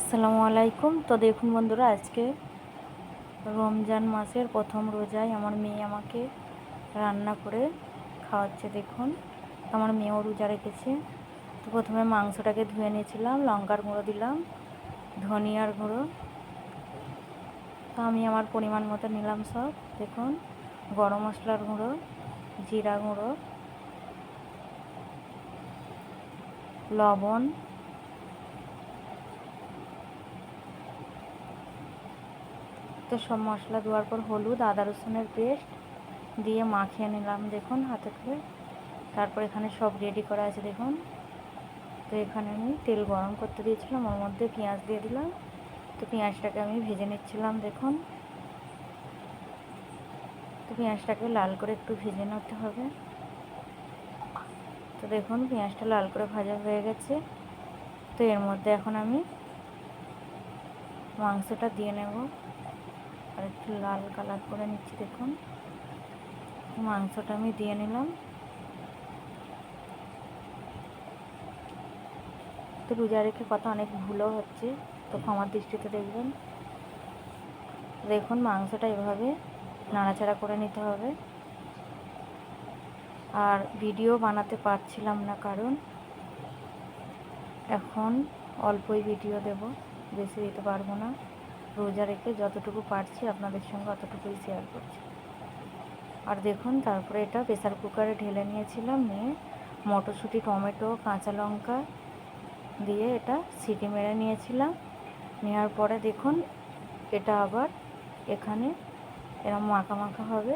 আসসালামু আলাইকুম। তো দেখুন বন্ধুরা, আজকে রমজান মাসের প্রথম রোজায় আমার মেয়ে আমাকে রান্না করে খাওয়াচ্ছে, দেখুন। আমার মেয়েও রোজা রেখেছে। তো প্রথমে মাংসটাকে ধুয়ে নিয়েছিলাম, লঙ্কার গুঁড়ো দিলাম, ধনিয়ার গুঁড়ো। তো আমি আমার পরিমাণ মতো নিলাম সব, দেখুন। গরম মশলার গুঁড়ো, জিরা গুঁড়ো, লবণ তো সব মশলা দেওয়ার পর হলুদ, আদা রসুনের পেস্ট দিয়ে মাখিয়ে নিলাম, দেখুন হাতে করে। তারপর এখানে সব রেডি করা আছে, দেখুন। তো এখানে আমি তেল গরম করতে দিয়েছিলাম, ওর মধ্যে পেঁয়াজ দিয়ে দিলাম। তো পেঁয়াজটাকে আমি ভেজে নিচ্ছিলাম, দেখুন। তো পেঁয়াজটাকে লাল করে একটু ভেজে নিতে হবে। তো দেখুন, পেঁয়াজটা লাল করে ভাজা হয়ে গেছে। তো এর মধ্যে এখন আমি মাংসটা দিয়ে নেব। আর একটু লাল কালার করে নিচ্ছি, দেখুন। মাংসটা আমি দিয়ে নিলাম। তো রোজা রেখে কথা অনেক ভুলও হচ্ছে, তো ক্ষমার দৃষ্টিতে দেখবেন। দেখুন, মাংসটা এভাবে নাড়াচাড়া করে নিতে হবে। আর ভিডিও বানাতে পারছিলাম না কারণ এখন অল্পই ভিডিও দেব, বেশি দিতে পারব না। রোজা রেখে যতটুকু পারছি আপনাদের সঙ্গে অতটুকুই শেয়ার করছি। আর দেখুন, তারপরে এটা প্রেশার কুকারে ঢেলে নিয়েছিলাম, নিয়ে মটরশুঁটি, টমেটো, কাঁচা লঙ্কা দিয়ে এটা সিটি মেরে নিয়েছিলাম। নেওয়ার পরে দেখুন, এটা আবার এখানে এরম মাখা মাখা হবে।